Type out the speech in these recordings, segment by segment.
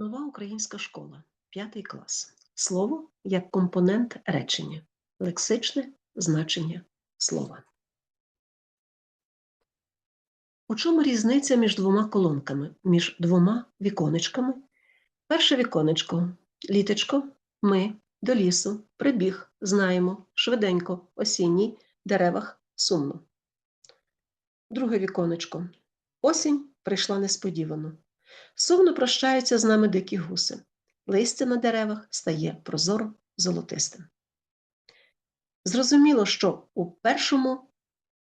Нова українська школа, п'ятий клас. Слово як компонент речення. Лексичне значення слова. У чому різниця між двома колонками, між двома віконечками? Перше віконечко літечко, ми до лісу, прибіг, знаємо, швиденько, осінній, деревах, сумно. Друге віконечко. Осінь прийшла несподівано. Сумно прощаються з нами дикі гуси. Листя на деревах стає прозоро золотистим. Зрозуміло, що у першому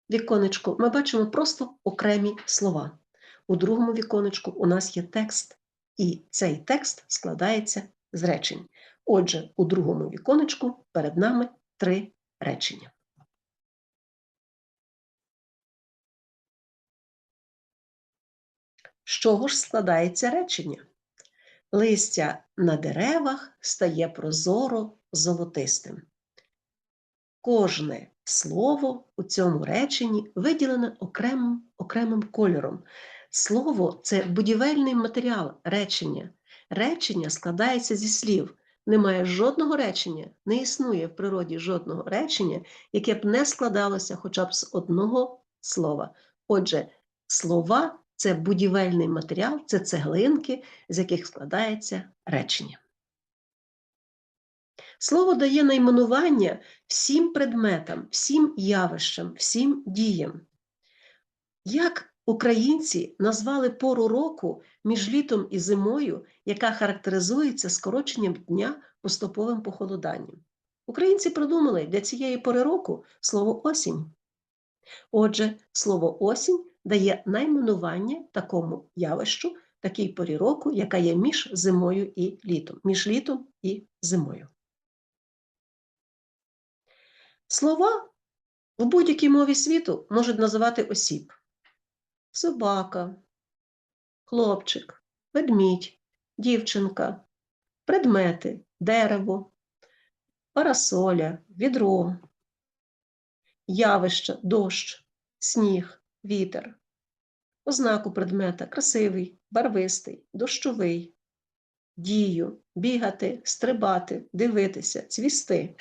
віконечку ми бачимо просто окремі слова. У другому віконечку у нас є текст, і цей текст складається з речень. Отже, у другому віконечку перед нами три речення. Чого ж складається речення? Листя на деревах стає прозоро золотистим. Кожне слово у цьому реченні виділене окремим, окремим кольором. Слово це будівельний матеріал речення. Речення складається зі слів. Немає жодного речення, не існує в природі жодного речення, яке б не складалося хоча б з одного слова. Отже, слова це будівельний матеріал, це цеглинки, з яких складається речення. Слово дає найменування всім предметам, всім явищам, всім діям. Як українці назвали пору року між літом і зимою, яка характеризується скороченням дня поступовим похолоданням? Українці придумали для цієї пори року слово осінь. Отже, слово осінь дає найменування такому явищу, такій порі року, яка є між зимою і літом, між літом і зимою. Слова в будь-якій мові світу можуть називати осіб: собака, хлопчик, ведмідь, дівчинка, предмети, дерево, парасоля, відро, явище, дощ, сніг, вітер, ознаку предмета красивий, барвистий, дощовий, дію, бігати, стрибати, дивитися, цвісти.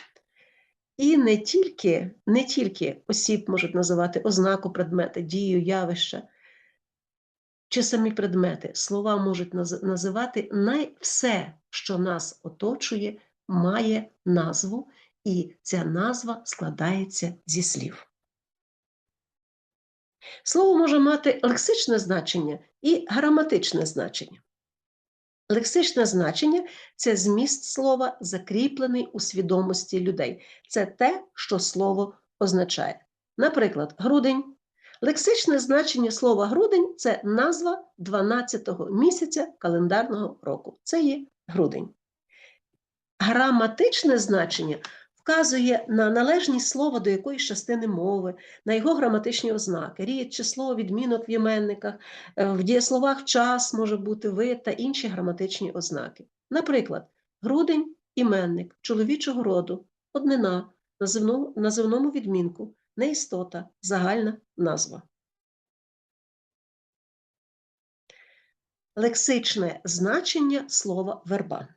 І не тільки, не тільки осіб можуть називати ознаку предмета, дію, явища чи самі предмети. Слова можуть називати най все, що нас оточує, має назву, і ця назва складається зі слів. Слово може мати лексичне значення і граматичне значення. Лексичне значення це зміст слова, закріплений у свідомості людей. Це те, що слово означає. Наприклад, грудень. Лексичне значення слова грудень це назва 12-го місяця календарного року. Це є грудень. Граматичне значення вказує на належність слова до якоїсь частини мови, на його граматичні ознаки, рід, число, відмінок в іменниках, е, в дієсловах час може бути вид та інші граматичні ознаки. Наприклад, грудень іменник чоловічого роду, однина, називному, відмінку, неістота, загальна назва. Лексичне значення слова верба.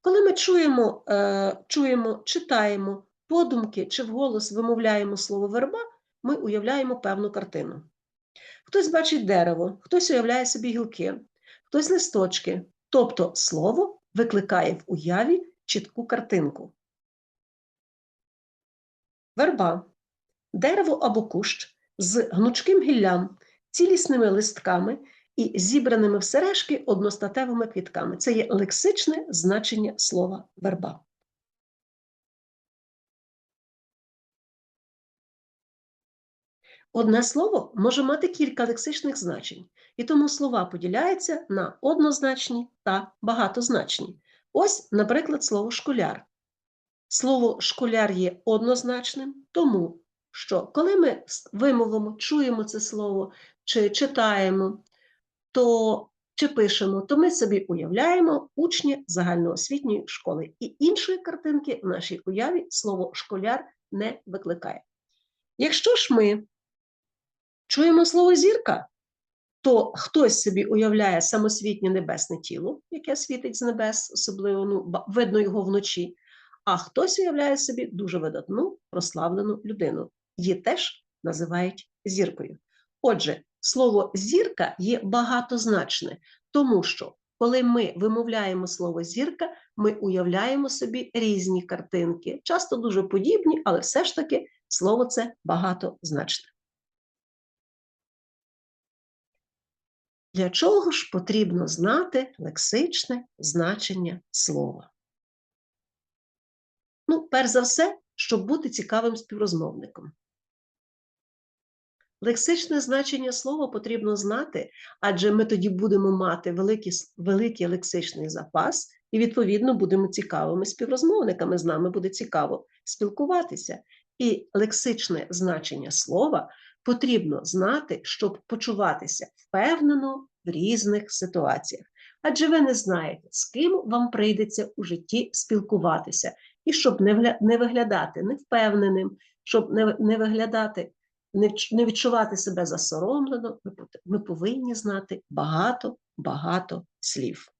Коли ми чуємо, е, чуємо, читаємо подумки чи вголос вимовляємо слово верба, ми уявляємо певну картину. Хтось бачить дерево, хтось уявляє собі гілки, хтось листочки, тобто слово викликає в уяві чітку картинку. Верба дерево або кущ з гнучким гіллям, цілісними листками і зібраними в сережки одностатевими квітками. Це є лексичне значення слова верба. Одне слово може мати кілька лексичних значень, і тому слова поділяються на однозначні та багатозначні. Ось, наприклад, слово школяр. Слово школяр є однозначним, тому що коли ми вимовимо, чуємо це слово чи читаємо, то чи пишемо, то ми собі уявляємо учня загальноосвітньої школи. І іншої картинки в нашій уяві слово школяр не викликає. Якщо ж ми чуємо слово зірка, то хтось собі уявляє самосвітнє небесне тіло, яке світить з небес, особливо ну, видно його вночі, а хтось уявляє собі дуже видатну, прославлену людину. Її теж називають зіркою. Отже, слово зірка є багатозначне, тому що коли ми вимовляємо слово зірка, ми уявляємо собі різні картинки, часто дуже подібні, але все ж таки слово це багатозначне. Для чого ж потрібно знати лексичне значення слова? Ну, перш за все, щоб бути цікавим співрозмовником. Лексичне значення слова потрібно знати, адже ми тоді будемо мати великий, великий лексичний запас і, відповідно, будемо цікавими співрозмовниками. З нами буде цікаво спілкуватися. І лексичне значення слова потрібно знати, щоб почуватися впевнено в різних ситуаціях. Адже ви не знаєте, з ким вам прийдеться у житті спілкуватися, і щоб не виглядати невпевненим, щоб не, виглядати не, відчувати себе засоромлено, ми повинні знати багато, багато слів.